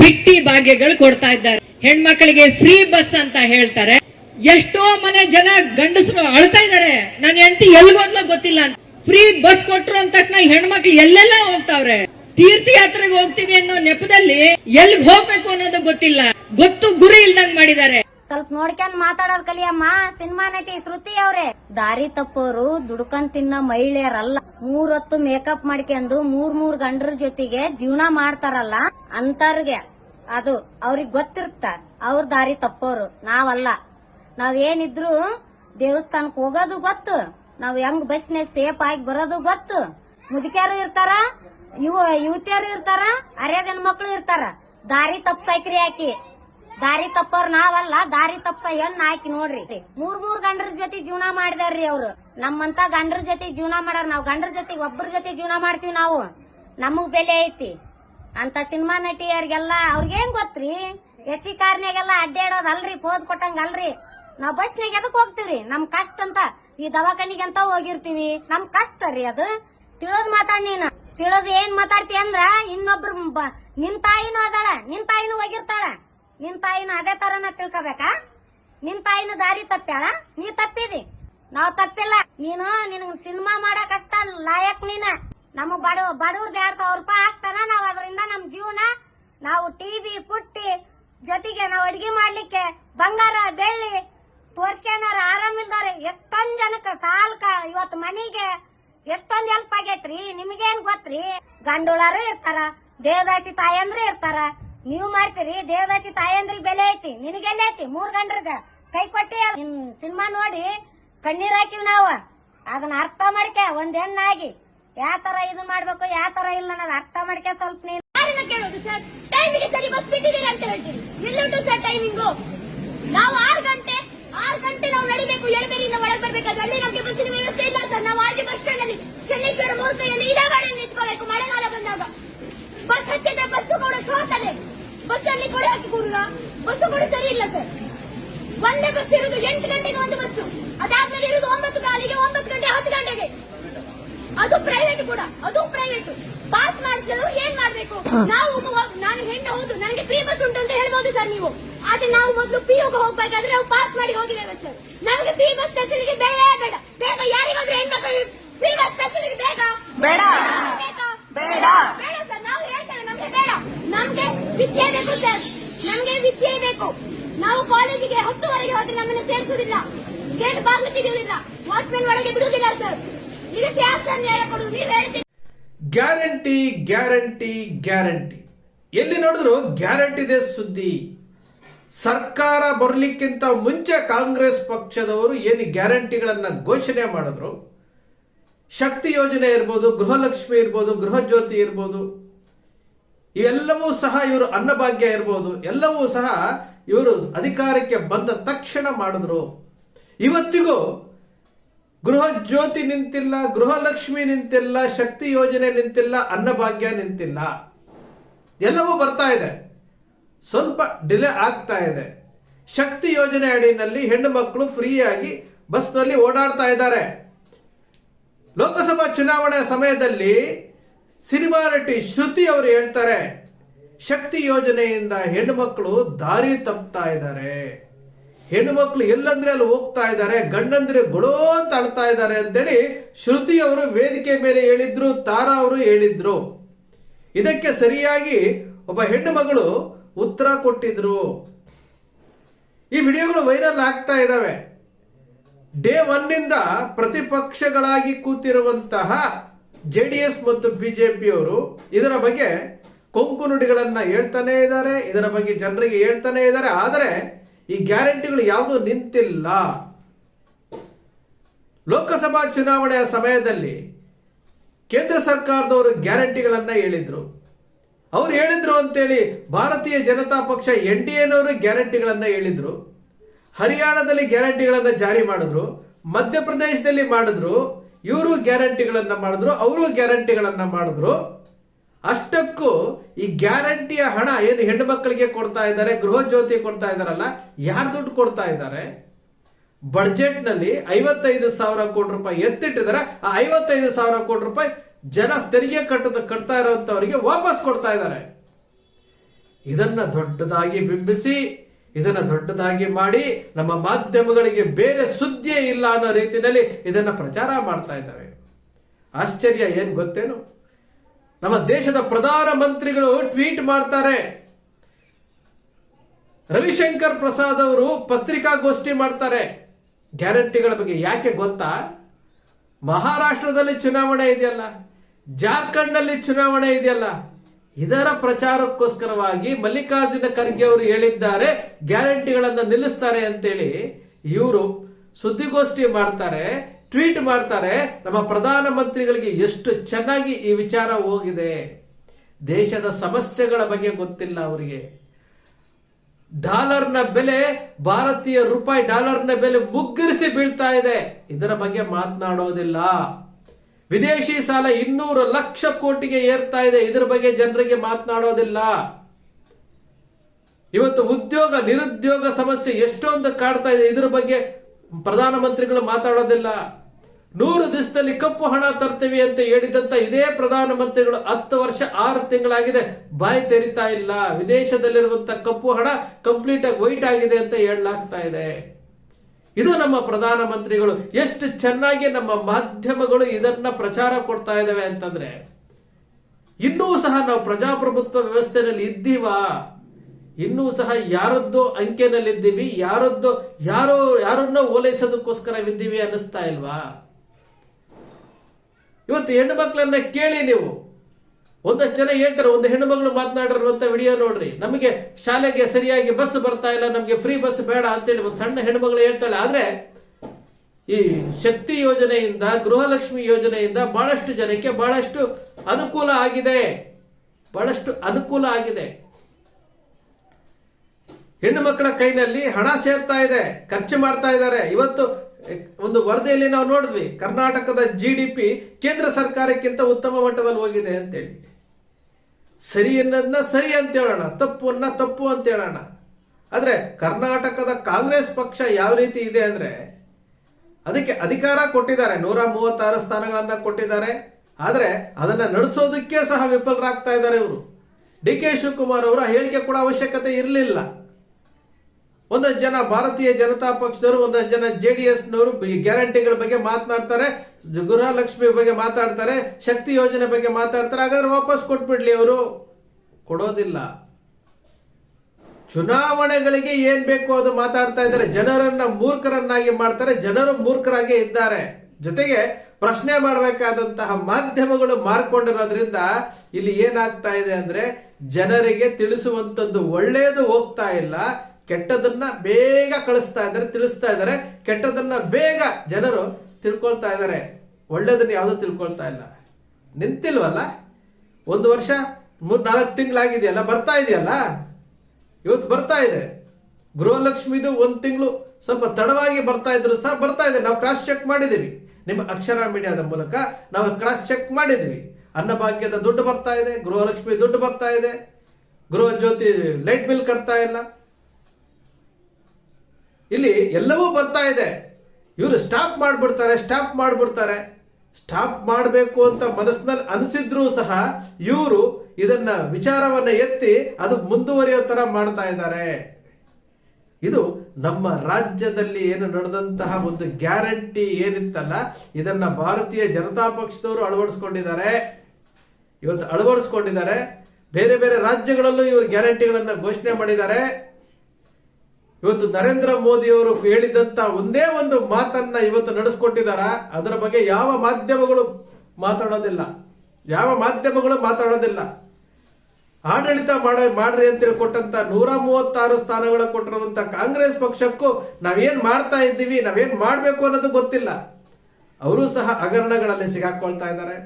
ಬಿಟ್ಟಿ ಭಾಗ್ಯಗಳು ಕೊಡ್ತಾ ಇದ್ದಾರೆ. ಹೆಣ್ಮಕ್ಳಿಗೆ ಫ್ರೀ ಬಸ್ ಅಂತ ಹೇಳ್ತಾರೆ. ಎಷ್ಟೋ ಮನೆ ಜನ ಗಂಡಸರು ಅಳ್ತಾ ಇದ್ದಾರೆ. ನನ್ನ ಹೆಂಡತಿ ಎಲ್ಗೋದ್ಲೋ ಗೊತ್ತಿಲ್ಲ ಅಂತ. ಫ್ರೀ ಬಸ್ ಕೊಟ್ರು ಅಂದ ತಕ್ಷಣ ಹೆಣ್ಮಕ್ಳು ಎಲ್ಲೆಲ್ಲ ಹೋಗ್ತಾವ್ರೆ? ತೀರ್ಥಯಾತ್ರೆಗೆ ಹೋಗ್ತೀವಿ ಅನ್ನೋ ನೆಪದಲ್ಲಿ ಎಲ್ಗ್ ಹೋಗ್ಬೇಕು ಅನ್ನೋದು ಗೊತ್ತಿಲ್ಲ. ಗೊತ್ತು ಗುರಿ ಇಲ್ದಂಗ್ ಮಾಡಿದ್ದಾರೆ. ಸ್ವಲ್ಪ ನೋಡ್ಕೊಂಡ್ ಮಾತಾಡೋದ್ ಕಲಿಯಮ್ಮ. ಸಿನಿಮಾ ನಟಿ ಶ್ರುತಿ ಅವ್ರೆ. ದಾರಿ ತಪ್ಪೋರು, ದುಡ್ಕೊಂಡ್ ತಿನ್ನ ಮಹಿಳೆಯರಲ್ಲ. ಮೂರ್ ಹೊತ್ತು ಮೇಕಪ್ ಮಾಡ್ಕೊಂಡು ಮೂರ್ ಮೂರ್ ಗಂಡ್ರ ಜೊತೆಗೆ ಜೀವನ ಮಾಡ್ತಾರಲ್ಲ. ಅಂತರ್ಗೆ ಅದು ಅವ್ರಿಗೆ ಗೊತ್ತಿರುತ್ತ ಅವ್ರ ದಾರಿ ತಪ್ಪೋರು. ನಾವಲ್ಲ. ನಾವ್ ಏನಿದ್ರು ದೇವಸ್ಥಾನಕ್ ಹೋಗೋದು ಗೊತ್ತು. ನಾವ್ ಹೆಂಗ್ ಬಸ್ನಾಗ ಸೇಫ್ ಆಗಿ ಬರೋದು ಗೊತ್ತು. ಮುದುಕ್ಯಾರು ಇರ್ತಾರ, ಯುವ, ಯುವತಿಯರು ಇರ್ತಾರ ಅರ್ಯದನ್ ಮಕ್ಳು ಇರ್ತಾರ. ದಾರಿ ತಪ್ಸಾಕ್ರಿ ಹಾಕಿ ದಾರಿ ತಪ್ಪೋರ್ ನಾವಲ್ಲ, ದಾರಿ ತಪ್ಸ ಹೆಣ್ ಹಾಕಿ ನೋಡ್ರಿ. ಮೂರ್ ಮೂರ್ ಗಂಡ್ರ ಜೊತೆ ಜೀವನ ಮಾಡಿದಾರ್ರಿ ಅವ್ರು. ನಮ್ಮಂತ ಗಂಡ್ರ ಜೊತೆ ಜೀವನ ಮಾಡಾರ ನಾವ್ ಗಂಡ್ರ ಜೊತೆ ಒಬ್ಬರ ಜೊತೆ ಜೀವನ ಮಾಡ್ತೀವಿ ನಾವು. ನಮಗ್ ಬೆಲೆ ಐತಿ. ಅಂತ ಸಿನಿಮಾ ನಟಿಯರಿಗೆಲ್ಲ ಅವ್ರಿಗೇನ್ ಗೊತ್ತ್ರಿ? ಎಸ್ ಸಿ ಕಾರ್ನ್ಯಾಗೆಲ್ಲ ಅಡ್ಡಾಡೋದ್ ಅಲ್ರಿ ಪೋಸ್ ಕೊಟ್ಟಂಗ ಅಲ್ರಿ. ನಾವ್ ಬಸ್ನಾಗ ಎದಕ್ ಹೋಗ್ತಿವ್ರಿ? ನಮ್ ಕಷ್ಟ ಅಂತ. ಈ ದವಾಖಾನಿಗೆ ಅಂತ ಹೋಗಿರ್ತೀವಿ. ನಮ್ ಕಷ್ಟ ರೀ ಅದು. ತಿಳೋದ್ ಮಾತಾಡ್ ನೀನು. ತಿಳೋದ್ ಏನ್ ಮಾತಾಡ್ತಿ ಅಂದ್ರ, ಇನ್ನೊಬ್ರು ನಿನ್ ತಾಯಿನೂ ಅದಾಳ. ನಿನ್ ತಾಯಿನೂ ಹೋಗಿರ್ತಾಳ. ನಿನ್ ತಾಯಿನ ಅದೇ ತರನ ತಿಳ್ಕೊಬೇಕಾ? ನಿನ್ ತಾಯಿನ ದಾರಿ ತಪ್ಪ್ಯಾಳ? ನೀ ತಪ್ಪಿದಿ. ನಾವ್ ತಪ್ಪಿಲ್ಲ. ನೀನು ನಿನ್ ಸಿನಿಮಾ ಮಾಡಕ್ ಅಷ್ಟ ಲಾಯಕ್ ನೀನ. ನಮ್ಮ ಬಡ, ಬಡವ್ರದ್ ಎರಡ್ ಸಾವಿರ ರೂಪಾಯಿ ಹಾಕ್ತಾನ ನಾವ್ ಅದರಿಂದ ನಮ್ ಜೀವನ ನಾವು ಟಿವಿ ಪುಟ್ಟಿ ಜೊತೆಗೆ ನಾವ್ ಅಡಿಗೆ ಮಾಡ್ಲಿಕ್ಕೆ ಬಂಗಾರ, ಬೆಳ್ಳಿ ತೋರ್ಸ್ಕೊಂಡಾರ ಆರಾಮಿಲ್ದಾರೆ ಎಷ್ಟೊಂದ್ ಜನಕ್ಕ ಸಾಲ್ಕ ಇವತ್ ಮನಿಗೆ ಎಷ್ಟೊಂದ್ ಹೆಲ್ಪ್ ಆಗೈತ್ರಿ? ನಿಮ್ಗೇನ್ ಗೊತ್ತ್ರಿ? ಗಂಡೋಳಾರು ಇರ್ತಾರ, ದೇವದಾಸಿ ತಾಯಂದ್ರು ಇರ್ತಾರ. ನೀವ್ ಮಾಡ್ತೀರಿ, ದೇವದಾಸಿ ತಾಯಂದ್ರಿಗೆ ಬೆಲೆ ಐತಿ. ನಿನಗೆಲ್ಲ ಐತಿ? ಮೂರ್ ಗಂಡ್ರಗ ಕೈ ಕೊಟ್ಟಿ ಸಿನಿಮಾ ನೋಡಿ ಕಣ್ಣೀರ್ ಹಾಕಿವ್ ನಾವು. ಅದನ್ನ ಅರ್ಥ ಮಾಡ್ಕೆ ಒಂದ್ ಹೆಣ್ಣಾಗಿ. ಯಾವ ತರ ಇದು ಮಾಡ್ಬೇಕು, ಯಾವ ತರ ಇಲ್ಲ ಅನ್ನೋದು ಅರ್ಥ ಮಾಡ್ಕೆ ಸ್ವಲ್ಪ ನೀನ್. ಯಾರನ್ನ ಕೇಳೋದು ಸರ್ ಟೈಮಿಗೆ ಸರಿ ಬಸ್ ಬಿಟ್ಟಿದ್ದೀರಾ ಅಂತ ಹೇಳ್ತೀರಿ ಎಲ್ಲುಂಟು ಸರ್ ಟೈಮಿಂಗು ನಾವು ಆರು ಗಂಟೆ ಆರು ಗಂಟೆ ನಾವು ನಡಿಬೇಕು ಎಳಬೇರಿಯಿಂದ ಒಳಗೆ ಬರ್ಬೇಕಾದ್ರೆ ಅಲ್ಲಿ ನಮಗೆ ಬಸ್ಸಿನ ವ್ಯವಸ್ಥೆ ಇಲ್ಲ ಸರ್ ನಾವು ಆಗಿ ಬಸ್ ಸ್ಟ್ಯಾಂಡ್ ಅಲ್ಲಿ ಶನೇಶ್ವರ ಮೂರ್ತಿಯಲ್ಲಿ ಇದೇ ಬಾಳೆ ನಿಂತ್ಕೋಬೇಕು. ಮಳೆಗಾಲ ಬಂದಾಗ ಬಸ್ ಹತ್ತಿದ್ರೆ ಬಸ್ಸು ಕೂಡ ಸೋತದೆ. ಬಸ್ ಅಲ್ಲಿ ಕೊಡೆ ಹಾಕಿ ಕೂಡುವ ಬಸ್ಸು ಕೂಡ ಸರಿ ಇಲ್ಲ ಸರ್ ಒಂದೇ ಬಸ್ ಇರೋದು ಎಂಟು ಗಂಟೆಗೆ ಒಂದು ಬಸ್ಸು ಅದಾದ್ಮೇಲೆ ಇರೋದು ಒಂಬತ್ತು ಕಾಲಿಗೆ ಒಂಬತ್ತು ಗಂಟೆ, ಹತ್ತು ಗಂಟೆಗೆ. ಅದು ಪ್ರೈವೇಟ್ ಕೂಡ ಅದು ಪ್ರೈವೇಟ್ ಪಾಸ್ ಮಾಡಿಸಲು ಏನ್ ಮಾಡ್ಬೇಕು? ನಾವು ನಾನು ಹೆಂಡ ಹೌದು ನನಗೆ ಫ್ರೀ ಬಸ್ ಉಂಟು ಅಂತ ಹೇಳ್ಬೋದು ಸರ್ ನೀವು. ಆದ್ರೆ ನಾವು ಮೊದಲು ಪಿ ಯೋಗ ಹೋಗ್ಬೇಕಾದ್ರೆ ನಾವು ಪಾಸ್ ಮಾಡಿ ಹೋಗಿದ್ದೇವೆ ಸರ್ ನಮಗೆ ಫ್ರೀ ಬಸ್ ಫೆಸಿಲಿಟಿ ಬೇಡ ಬೇಡ. ಬೇಗ ಯಾರಿಗಾದ್ರೂ ಹೆಣ್ಮಕ್ಳು ಫ್ರೀ ಬಸ್ ಫೆಸಿಲಿಟಿ ಬೇಗ ಬೇಡ. ಬೇಡ. ಬೇಡ ಸರ್ ನಾವು ಹೇಳ್ತೇವೆ ನಮ್ಗೆ ಬೇಡ. ನಮ್ಗೆ ವಿದ್ಯೆ ಬೇಕು ಸರ್ ನಮ್ಗೆ ವಿದ್ಯೆ ಬೇಕು. ನಾವು ಕಾಲೇಜಿಗೆ ಹತ್ತುವರೆಗೆ ಹೋದ್ರೆ ನಮ್ಮನ್ನು ಸೇರಿಸುದಿಲ್ಲ ಗೇಟ್ ಬಾಗಿಲು ತೆಗೆಯುವುದಿಲ್ಲ. ವಾಚ್ಮೆನ್ ಒಳಗೆ ಬಿಡುವುದಿಲ್ಲ ಸರ್ ಗ್ಯಾರಂಟಿ ಗ್ಯಾರಂಟಿ ಗ್ಯಾರಂಟಿ. ಎಲ್ಲಿ ನೋಡಿದ್ರು ಗ್ಯಾರಂಟಿದೆ ಸುದ್ದಿ. ಸರ್ಕಾರ ಬರಲಿಕ್ಕಿಂತ ಮುಂಚೆ ಕಾಂಗ್ರೆಸ್ ಪಕ್ಷದವರು ಏನು ಗ್ಯಾರಂಟಿಗಳನ್ನ ಘೋಷಣೆ ಮಾಡಿದ್ರು? ಶಕ್ತಿ ಯೋಜನೆ ಇರ್ಬೋದು, ಗೃಹಲಕ್ಷ್ಮಿ ಇರ್ಬೋದು, ಗೃಹಜ್ಯೋತಿ ಇರ್ಬೋದು. ಇವೆಲ್ಲವೂ ಸಹ ಇವರು ಅನ್ನಭಾಗ್ಯ ಇರ್ಬೋದು. ಎಲ್ಲವೂ ಸಹ ಇವರು ಅಧಿಕಾರಕ್ಕೆ ಬಂದ ತಕ್ಷಣ ಮಾಡಿದ್ರು. ಇವತ್ತಿಗೂ ಗೃಹ ಜ್ಯೋತಿ ನಿಂತಿಲ್ಲ, ಗೃಹಲಕ್ಷ್ಮಿ ನಿಂತಿಲ್ಲ, ಶಕ್ತಿ ಯೋಜನೆ ನಿಂತಿಲ್ಲ, ಅನ್ನಭಾಗ್ಯ ನಿಂತಿಲ್ಲ. ಎಲ್ಲವೂ ಬರ್ತಾ ಇದೆ. ಸ್ವಲ್ಪ ಡಿಲೇ ಆಗ್ತಾ ಇದೆ. ಶಕ್ತಿ ಯೋಜನೆ ಅಡಿನಲ್ಲಿ ಹೆಣ್ಣು ಮಕ್ಕಳು ಫ್ರೀಯಾಗಿ ಬಸ್ನಲ್ಲಿ ಓಡಾಡ್ತಾ ಇದ್ದಾರೆ. ಲೋಕಸಭಾ ಚುನಾವಣೆ ಸಮಯದಲ್ಲಿ ಸಿನಿಮಾ ನಟಿ ಶ್ರುತಿ ಅವರು ಹೇಳ್ತಾರೆ, ಶಕ್ತಿ ಯೋಜನೆಯಿಂದ ಹೆಣ್ಣು ಮಕ್ಕಳು ದಾರಿ ತಪ್ತಾ ಇದ್ದಾರೆ. ಹೆಣ್ಣು ಮಕ್ಕಳು ಎಲ್ಲಂದ್ರೆ ಅಲ್ಲಿ ಹೋಗ್ತಾ ಇದ್ದಾರೆ, ಗಂಡಂದ್ರೆ ಗೊಳೋ ಅಂತ ಅಳ್ತಾ ಇದ್ದಾರೆ ಅಂತೇಳಿ ಶ್ರುತಿ ಅವರು ವೇದಿಕೆ ಮೇಲೆ ಹೇಳಿದ್ರು, ತಾರಾ ಅವರು ಹೇಳಿದ್ರು. ಇದಕ್ಕೆ ಸರಿಯಾಗಿ ಒಬ್ಬ ಹೆಣ್ಣು ಮಗಳು ಉತ್ತರ ಕೊಟ್ಟಿದ್ರು. ಈ ವಿಡಿಯೋಗಳು ವೈರಲ್ ಆಗ್ತಾ ಇದ್ದಾವೆ. ಡೇ ಒನ್ನಿಂದ ಪ್ರತಿಪಕ್ಷಗಳಾಗಿ ಕೂತಿರುವಂತಹ ಜೆ ಡಿ ಎಸ್ ಮತ್ತು ಬಿಜೆಪಿಯವರು ಇದರ ಬಗ್ಗೆ ಕೊಂಕು ನುಡಿಗಳನ್ನ ಹೇಳ್ತಾನೆ ಇದ್ದಾರೆ, ಇದರ ಬಗ್ಗೆ ಜನರಿಗೆ ಹೇಳ್ತಾನೆ ಇದ್ದಾರೆ. ಆದರೆ ಈ ಗ್ಯಾರಂಟಿಗಳು ಯಾವುದು ನಿಂತಿಲ್ಲ. ಲೋಕಸಭಾ ಚುನಾವಣೆಯ ಸಮಯದಲ್ಲಿ ಕೇಂದ್ರ ಸರ್ಕಾರದವರು ಗ್ಯಾರಂಟಿಗಳನ್ನ ಹೇಳಿದ್ರು. ಅವ್ರು ಹೇಳಿದ್ರು ಅಂತೇಳಿ ಭಾರತೀಯ ಜನತಾ ಪಕ್ಷ ಎನ್ ಡಿ ಎನವರು ಗ್ಯಾರಂಟಿಗಳನ್ನ ಹೇಳಿದ್ರು. ಹರಿಯಾಣದಲ್ಲಿ ಗ್ಯಾರಂಟಿಗಳನ್ನ ಜಾರಿ ಮಾಡಿದ್ರು. ಮಧ್ಯಪ್ರದೇಶದಲ್ಲಿ ಮಾಡಿದ್ರು. ಇವರು ಗ್ಯಾರಂಟಿಗಳನ್ನ ಮಾಡಿದ್ರು. ಅವರು ಗ್ಯಾರಂಟಿಗಳನ್ನ ಮಾಡಿದ್ರು. ಅಷ್ಟಕ್ಕೂ ಈ ಗ್ಯಾರಂಟಿಯ ಹಣ ಏನು ಹೆಣ್ಣು ಮಕ್ಕಳಿಗೆ ಕೊಡ್ತಾ ಇದ್ದಾರೆ, ಗೃಹ ಜ್ಯೋತಿ ಕೊಡ್ತಾ ಇದ್ದಾರಲ್ಲ, ಯಾರು ದುಡ್ಡು ಕೊಡ್ತಾ ಇದ್ದಾರೆ? ಬಡ್ಜೆಟ್ನಲ್ಲಿ ಐವತ್ತೈದು ಸಾವಿರ ಕೋಟಿ ರೂಪಾಯಿ ಎತ್ತಿಟ್ಟಿದ್ದಾರೆ. ಆ ಐವತ್ತೈದು ಸಾವಿರ ಕೋಟಿ ರೂಪಾಯಿ ಜನ ತೆರಿಗೆ ಕಟ್ಟದ ಕಟ್ತಾ ಇರುವಂತವರಿಗೆ ವಾಪಸ್ ಕೊಡ್ತಾ ಇದ್ದಾರೆ. ಇದನ್ನ ದೊಡ್ಡದಾಗಿ ಬಿಂಬಿಸಿ, ಇದನ್ನ ದೊಡ್ಡದಾಗಿ ಮಾಡಿ ನಮ್ಮ ಮಾಧ್ಯಮಗಳಿಗೆ ಬೇರೆ ಸುದ್ದಿಯೇ ಇಲ್ಲ ಅನ್ನೋ ರೀತಿಯಲ್ಲಿ ಇದನ್ನ ಪ್ರಚಾರ ಮಾಡ್ತಾ ಇದ್ದಾವೆ. ಆಶ್ಚರ್ಯ ಏನ್ ಗೊತ್ತೇನು? ನಮ್ಮ ದೇಶದ ಪ್ರಧಾನ ಮಂತ್ರಿಗಳು ಟ್ವೀಟ್ ಮಾಡ್ತಾರೆ. ರವಿಶಂಕರ್ ಪ್ರಸಾದ್ ಅವರು ಪತ್ರಿಕಾಗೋಷ್ಠಿ ಮಾಡ್ತಾರೆ. ಗ್ಯಾರಂಟಿಗಳ ಬಗ್ಗೆ ಯಾಕೆ ಗೊತ್ತಾ? ಮಹಾರಾಷ್ಟ್ರದಲ್ಲಿ ಚುನಾವಣೆ ಇದೆಯಲ್ಲ, ಜಾರ್ಖಂಡ್ನಲ್ಲಿ ಚುನಾವಣೆ ಇದೆಯಲ್ಲ, ಇದರ ಪ್ರಚಾರಕ್ಕೋಸ್ಕರವಾಗಿ ಮಲ್ಲಿಕಾರ್ಜುನ ಖರ್ಗೆ ಅವರು ಹೇಳಿದ್ದಾರೆ, ಗ್ಯಾರಂಟಿಗಳನ್ನು ನಿಲ್ಲಿಸ್ತಾರೆ ಅಂತೇಳಿ ಇವರು ಸುದ್ದಿಗೋಷ್ಠಿ ಮಾಡ್ತಾರೆ. ಟ್ವೀಟ್ ಮಾಡ್ತಾರೆ, ನಮ್ಮ ಪ್ರಧಾನ ಮಂತ್ರಿಗಳಿಗೆ ಎಷ್ಟು ಚೆನ್ನಾಗಿ ಈ ವಿಚಾರ ಹೋಗಿದೆ. ದೇಶದ ಸಮಸ್ಯೆಗಳ ಬಗ್ಗೆ ಗೊತ್ತಿಲ್ಲ ಅವರಿಗೆ. ಡಾಲರ್ನ ಬೆಲೆ, ಭಾರತೀಯ ರೂಪಾಯಿ ಡಾಲರ್ನ ಬೆಲೆ ಮುಗ್ಗರಿಸಿ ಬೀಳ್ತಾ ಇದೆ. ಇದರ ಬಗ್ಗೆ ಮಾತನಾಡೋದಿಲ್ಲ. ವಿದೇಶಿ ಸಾಲ ಇನ್ನೂರು ಲಕ್ಷ ಕೋಟಿಗೆ ಏರ್ತಾ ಇದೆ. ಇದರ ಬಗ್ಗೆ ಜನರಿಗೆ ಮಾತನಾಡೋದಿಲ್ಲ. ಇವತ್ತು ಉದ್ಯೋಗ, ನಿರುದ್ಯೋಗ ಸಮಸ್ಯೆ ಎಷ್ಟೊಂದು ಕಾಡ್ತಾ ಇದೆ. ಇದ್ರ ಬಗ್ಗೆ ಪ್ರಧಾನಮಂತ್ರಿಗಳು ಮಾತಾಡೋದಿಲ್ಲ. ನೂರು ದಿವಸದಲ್ಲಿ ಕಪ್ಪು ಹಣ ತರ್ತೀವಿ ಅಂತ ಹೇಳಿದಂತ ಇದೇ ಪ್ರಧಾನಮಂತ್ರಿಗಳು ಹತ್ತು ವರ್ಷ, ಆರು ತಿಂಗಳಾಗಿದೆ. ಬಾಯಿ ತೆರಿತಾ ಇಲ್ಲ. ವಿದೇಶದಲ್ಲಿರುವಂತ ಕಪ್ಪು ಹಣ ಕಂಪ್ಲೀಟ್ ಆಗಿ ವೈಟ್ ಆಗಿದೆ ಅಂತ ಹೇಳಲಾಗ್ತಾ ಇದೆ. ಇದು ನಮ್ಮ ಪ್ರಧಾನಮಂತ್ರಿಗಳು ಎಷ್ಟು ಚೆನ್ನಾಗಿ ನಮ್ಮ ಮಾಧ್ಯಮಗಳು ಇದನ್ನ ಪ್ರಚಾರ ಕೊಡ್ತಾ ಇದಾವೆ ಅಂತಂದ್ರೆ, ಇನ್ನೂ ಸಹ ನಾವು ಪ್ರಜಾಪ್ರಭುತ್ವ ವ್ಯವಸ್ಥೆಯಲ್ಲಿ ಇದ್ದೀವಾ? ಇನ್ನೂ ಸಹ ಯಾರದ್ದೋ ಅಂಕೆನಲ್ಲಿದ್ದೀವಿ, ಯಾರದ್ದು, ಯಾರೋ, ಯಾರನ್ನೋ ಓಲೈಸೋದಕ್ಕೋಸ್ಕರವಿದ್ದೀವಿ ಅನ್ನಿಸ್ತಾ ಇಲ್ವಾ? ಇವತ್ತು ಹೆಣ್ಣು ಮಕ್ಕಳನ್ನ ಕೇಳಿ ನೀವು. ಒಂದಷ್ಟು ಜನ ಹೇಳ್ತಾರೆ, ಒಂದು ಹೆಣ್ಣು ಮಗಳು ಮಾತನಾಡಿರುವಂತ ವಿಡಿಯೋ ನೋಡ್ರಿ. ನಮಗೆ ಶಾಲೆಗೆ ಸರಿಯಾಗಿ ಬಸ್ ಬರ್ತಾ ಇಲ್ಲ, ನಮಗೆ ಫ್ರೀ ಬಸ್ ಬೇಡ ಅಂತೇಳಿ ಒಂದು ಸಣ್ಣ ಹೆಣ್ಣು ಮಗಳು ಹೇಳ್ತಾಳೆ. ಆದ್ರೆ ಈ ಶಕ್ತಿ ಯೋಜನೆಯಿಂದ, ಗೃಹಲಕ್ಷ್ಮಿ ಯೋಜನೆಯಿಂದ ಬಹಳಷ್ಟು ಜನಕ್ಕೆ ಬಹಳಷ್ಟು ಅನುಕೂಲ ಆಗಿದೆ. ಬಹಳಷ್ಟು ಅನುಕೂಲ ಆಗಿದೆ. ಹೆಣ್ಣು ಮಕ್ಕಳ ಕೈನಲ್ಲಿ ಹಣ ಸೇರ್ತಾ ಇದೆ, ಖರ್ಚು ಮಾಡ್ತಾ ಇದ್ದಾರೆ. ಇವತ್ತು ಒಂದು ವರದಿಯಲ್ಲಿ ನಾವು ನೋಡಿದ್ವಿ, ಕರ್ನಾಟಕದ ಜಿ ಡಿ ಪಿ ಕೇಂದ್ರ ಸರ್ಕಾರಕ್ಕಿಂತ ಉತ್ತಮ ಮಟ್ಟದಲ್ಲಿ ಹೋಗಿದೆ ಅಂತೇಳಿ. ಸರಿ ಅನ್ನೋದನ್ನ ಸರಿ ಅಂತ ಹೇಳೋಣ ತಪ್ಪನ್ನ ತಪ್ಪು ಅಂತ ಹೇಳೋಣ. ಆದರೆ ಕರ್ನಾಟಕದ ಕಾಂಗ್ರೆಸ್ ಪಕ್ಷ ಯಾವ ರೀತಿ ಇದೆ ಅಂದ್ರೆ, ಅದಕ್ಕೆ ಅಧಿಕಾರ ಕೊಟ್ಟಿದ್ದಾರೆ, ನೂರ ಮೂವತ್ತಾರು ಸ್ಥಾನಗಳನ್ನು ಕೊಟ್ಟಿದ್ದಾರೆ. ಆದರೆ ಅದನ್ನ ನಡೆಸೋದಕ್ಕೆ ಸಹ ವಿಫಲರಾಗ್ತಾ ಇದ್ದಾರೆ ಇವರು. ಡಿ ಕೆ ಶಿವಕುಮಾರ್ ಅವರ ಹೇಳಿಕೆ ಕೂಡ ಅವಶ್ಯಕತೆ ಇರಲಿಲ್ಲ. ಒಂದಷ್ಟು ಜನ ಭಾರತೀಯ ಜನತಾ ಪಕ್ಷದವರು ಒಂದಷ್ಟು ಜನ ಜೆ ಡಿ ಎಸ್ನವರು ಗ್ಯಾರಂಟಿಗಳ ಬಗ್ಗೆ ಮಾತನಾಡ್ತಾರೆ ಗೃಹಲಕ್ಷ್ಮಿ ಬಗ್ಗೆ ಮಾತಾಡ್ತಾರೆ ಶಕ್ತಿ ಯೋಜನೆ ಬಗ್ಗೆ ಮಾತಾಡ್ತಾರೆ ಹಾಗಾದ್ರೆ ವಾಪಸ್ ಕೊಟ್ಬಿಡ್ಲಿ ಅವರು. ಕೊಡೋದಿಲ್ಲ. ಚುನಾವಣೆಗಳಿಗೆ ಏನ್ ಬೇಕು ಅದು ಮಾತಾಡ್ತಾ ಇದ್ದಾರೆ. ಜನರನ್ನ ಮೂರ್ಖರನ್ನಾಗಿ ಮಾಡ್ತಾರೆ, ಜನರು ಮೂರ್ಖರಾಗಿ ಇದ್ದಾರೆ. ಜೊತೆಗೆ ಪ್ರಶ್ನೆ ಮಾಡಬೇಕಾದಂತಹ ಮಾಧ್ಯಮಗಳು ಮಾರ್ಕೊಂಡಿರೋದ್ರಿಂದ ಇಲ್ಲಿ ಏನಾಗ್ತಾ ಇದೆ ಅಂದ್ರೆ ಜನರಿಗೆ ತಿಳಿಸುವಂತದ್ದು ಒಳ್ಳೆಯದು ಹೋಗ್ತಾ ಇಲ್ಲ. ಕೆಟ್ಟದನ್ನ ಬೇಗ ಕಳಿಸ್ತಾ ಇದ್ದಾರೆ, ತಿಳಿಸ್ತಾ ಇದ್ದಾರೆ. ಕೆಟ್ಟದನ್ನ ಬೇಗ ಜನರು ತಿಳ್ಕೊಳ್ತಾ ಇದ್ದಾರೆ. ಒಳ್ಳೇದನ್ನ ಯಾವುದು ತಿಳ್ಕೊಳ್ತಾ ಇಲ್ಲ. ನಿಂತಿಲ್ವಲ್ಲ? ಒಂದು ವರ್ಷ, ಮೂರ್, ನಾಲ್ಕು ತಿಂಗಳಾಗಿದೆಯಲ್ಲ, ಬರ್ತಾ ಇದೆಯಲ್ಲ? ಇವತ್ತು ಬರ್ತಾ ಇದೆ. ಗೃಹಲಕ್ಷ್ಮಿದು ಒಂದು ತಿಂಗಳು ಸ್ವಲ್ಪ ತಡವಾಗಿ ಬರ್ತಾ ಇದ್ರು ಸಹ ಬರ್ತಾ ಇದೆ. ನಾವು ಕ್ರಾಸ್ ಚೆಕ್ ಮಾಡಿದ್ದೀವಿ. ನಿಮ್ಮ ಅಕ್ಷರ ಮೀಡಿಯಾದ ಮೂಲಕ ನಾವು ಕ್ರಾಸ್ ಚೆಕ್ ಮಾಡಿದ್ದೀವಿ. ಅನ್ನಭಾಗ್ಯದ ದುಡ್ಡು ಬರ್ತಾ ಇದೆ, ಗೃಹಲಕ್ಷ್ಮಿ ದುಡ್ಡು ಬರ್ತಾ ಇದೆ. ಗೃಹ ಜ್ಯೋತಿ ಲೈಟ್ ಬಿಲ್ ಕಟ್ತಾ ಇಲ್ಲ. ಇಲ್ಲಿ ಎಲ್ಲವೂ ಬರ್ತಾ ಇದೆ. ಇವರು ಸ್ಟಾಪ್ ಮಾಡಿಬಿಡ್ತಾರೆ ಸ್ಟಾಪ್ ಮಾಡಿಬಿಡ್ತಾರೆ. ಸ್ಟಾಪ್ ಮಾಡಬೇಕು ಅಂತ ಮನಸ್ಸಿನಲ್ಲಿ ಅನಿಸಿದ್ರೂ ಸಹ ಇವರು ಇದನ್ನ ವಿಚಾರವನ್ನ ಎತ್ತಿ ಅದು ಮುಂದುವರಿಯೋ ತರ ಮಾಡ್ತಾ ಇದ್ದಾರೆ. ಇದು ನಮ್ಮ ರಾಜ್ಯದಲ್ಲಿ ಏನು ನಡೆದಂತಹ ಒಂದು ಗ್ಯಾರಂಟಿ ಏನಿತ್ತಲ್ಲ, ಇದನ್ನ ಭಾರತೀಯ ಜನತಾ ಪಕ್ಷದವರು ಅಳವಡಿಸ್ಕೊಂಡಿದ್ದಾರೆ. ಇವತ್ತು ಅಳವಡಿಸ್ಕೊಂಡಿದ್ದಾರೆ. ಬೇರೆ ಬೇರೆ ರಾಜ್ಯಗಳಲ್ಲೂ ಇವರು ಗ್ಯಾರಂಟಿಗಳನ್ನ ಘೋಷಣೆ ಮಾಡಿದ್ದಾರೆ. ಇವತ್ತು ನರೇಂದ್ರ ಮೋದಿ ಅವರು ಹೇಳಿದಂತ ಒಂದೇ ಒಂದು ಮಾತನ್ನ ಇವತ್ತು ನಡೆಸ್ಕೊಟ್ಟಿದಾರ. ಅದರ ಬಗ್ಗೆ ಯಾವ ಮಾಧ್ಯಮಗಳು ಮಾತಾಡೋದಿಲ್ಲ. ಯಾವ ಮಾಧ್ಯಮಗಳು ಮಾತಾಡೋದಿಲ್ಲ. ಆಡಳಿತ ಮಾಡ, ಮಾಡ್ರಿ ಅಂತೇಳಿ ಕೊಟ್ಟಂತ ನೂರ ಮೂವತ್ತಾರು ಸ್ಥಾನಗಳ ಕೊಟ್ಟಿರುವಂತ ಕಾಂಗ್ರೆಸ್ ಪಕ್ಷಕ್ಕೂ ನಾವೇನ್ ಮಾಡ್ತಾ ಇದ್ದೀವಿ, ನಾವೇನ್ ಮಾಡ್ಬೇಕು ಅನ್ನೋದು ಗೊತ್ತಿಲ್ಲ. ಅವರು ಸಹ ಹಗರಣಗಳಲ್ಲಿ ಸಿಗಾಕೊಳ್ತಾ ಇದ್ದಾರೆ.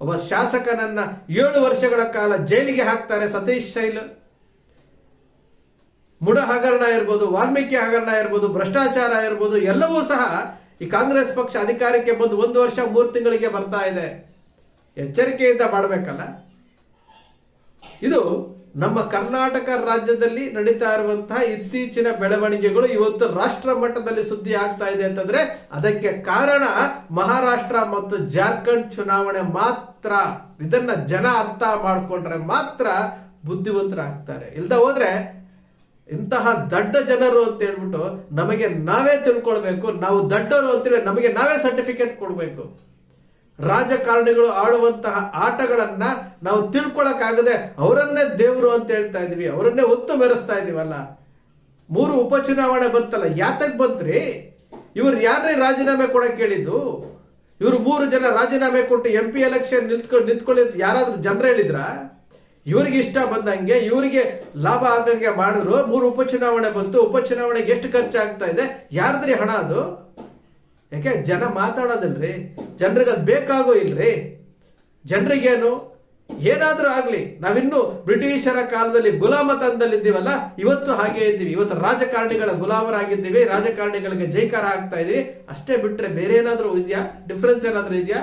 ಒಬ್ಬ ಶಾಸಕನನ್ನ ಏಳು ವರ್ಷಗಳ ಕಾಲ ಜೈಲಿಗೆ ಹಾಕ್ತಾರೆ ಸತೀಶ್ ಶೈಲ್. ಮುಡ ಹಗರಣ ಇರ್ಬೋದು, ವಾಲ್ಮೀಕಿ ಹಗರಣ ಇರ್ಬೋದು, ಭ್ರಷ್ಟಾಚಾರ ಇರ್ಬೋದು, ಎಲ್ಲವೂ ಸಹ ಈ ಕಾಂಗ್ರೆಸ್ ಪಕ್ಷ ಅಧಿಕಾರಕ್ಕೆ ಬಂದು ಒಂದು ವರ್ಷ, ಮೂರು ತಿಂಗಳಿಗೆ ಬರ್ತಾ ಇದೆ. ಎಚ್ಚರಿಕೆಯಿಂದ ಮಾಡಬೇಕಲ್ಲ? ಇದು ನಮ್ಮ ಕರ್ನಾಟಕ ರಾಜ್ಯದಲ್ಲಿ ನಡೀತಾ ಇರುವಂತಹ ಇತ್ತೀಚಿನ ಬೆಳವಣಿಗೆಗಳು ಇವತ್ತು ರಾಷ್ಟ್ರ ಮಟ್ಟದಲ್ಲಿ ಸುದ್ದಿ ಆಗ್ತಾ ಇದೆ ಅಂತಂದ್ರೆ ಅದಕ್ಕೆ ಕಾರಣ ಮಹಾರಾಷ್ಟ್ರ ಮತ್ತು ಜಾರ್ಖಂಡ್ ಚುನಾವಣೆ ಮಾತ್ರ. ಇದನ್ನ ಜನ ಅರ್ಥ ಮಾಡಿಕೊಂಡ್ರೆ ಮಾತ್ರ ಬುದ್ಧಿವಂತರಾಗ್ತಾರೆ. ಇಲ್ದ ಹೋದ್ರೆ ಇಂತಹ ದಡ್ಡ ಜನರು ಅಂತ ಹೇಳ್ಬಿಟ್ಟು ನಮಗೆ ನಾವೇ ತಿಳ್ಕೊಳ್ಬೇಕು, ನಾವು ದಡ್ಡರು ಅಂತೇಳಿ ನಮಗೆ ನಾವೇ ಸರ್ಟಿಫಿಕೇಟ್ ಕೊಡಬೇಕು. ರಾಜಕಾರಣಿಗಳು ಆಡುವಂತಹ ಆಟಗಳನ್ನ ನಾವು ತಿಳ್ಕೊಳಕ್ಕಾಗದೆ ಅವರನ್ನೇ ದೇವರು ಅಂತ ಹೇಳ್ತಾ ಇದೀವಿ, ಅವರನ್ನೇ ಒತ್ತು ಮೆರೆಸ್ತಾ ಇದೀವಲ್ಲ. ಮೂರು ಉಪಚುನಾವಣೆ ಬಂತಲ್ಲ, ಯಾತಕ್ ಬಂತ್ರಿ? ಇವ್ರು ಯಾರೇ ರಾಜೀನಾಮೆ ಕೊಡಕ್ ಕೇಳಿದ್ದು ಇವರು ಮೂರು ಜನ ರಾಜೀನಾಮೆ ಕೊಟ್ಟು ಎಂ ಪಿ ಎಲೆಕ್ಷನ್ ನಿಂತ್ಕೊಂಡು ನಿಂತ್ಕೊಳ್ಳಿ ಯಾರಾದ್ರೂ ಜನರು ಹೇಳಿದ್ರ? ಇವ್ರಿಗೆ ಇಷ್ಟ ಬಂದಂಗೆ ಇವರಿಗೆ ಲಾಭ ಆಗಂಗೆ ಮಾಡಿದ್ರು, ಮೂರು ಉಪಚುನಾವಣೆ ಬಂತು, ಉಪಚುನಾವಣೆಗೆ ಎಷ್ಟು ಖರ್ಚಾಗ್ತಾ ಇದೆ? ಯಾರದ್ರಿ ಹಣ ಅದು? ಯಾಕೆ, ಜನ ಮಾತಾಡೋದಿಲ್ರಿ? ಜನರಿಗೆ ಅದು ಬೇಕಾಗೋ ಇಲ್ರಿ? ಜನರಿಗೇನು? ಏನಾದರೂ ಆಗಲಿ, ನಾವಿನ್ನು ಬ್ರಿಟಿಷರ ಕಾಲದಲ್ಲಿ ಗುಲಾಮತನದಲ್ಲಿದ್ದೀವಲ್ಲ ಇವತ್ತು ಹಾಗೆ ಇದ್ದೀವಿ. ಇವತ್ತು ರಾಜಕಾರಣಿಗಳ ಗುಲಾಮರಾಗಿದ್ದೀವಿ, ರಾಜಕಾರಣಿಗಳಿಗೆ ಜೈಕಾರ ಆಗ್ತಾ ಇದೀವಿ ಅಷ್ಟೇ ಬಿಟ್ರೆ ಬೇರೆ ಏನಾದ್ರೂ ಇದೆಯಾ? ಡಿಫ್ರೆನ್ಸ್ ಏನಾದರೂ ಇದೆಯಾ?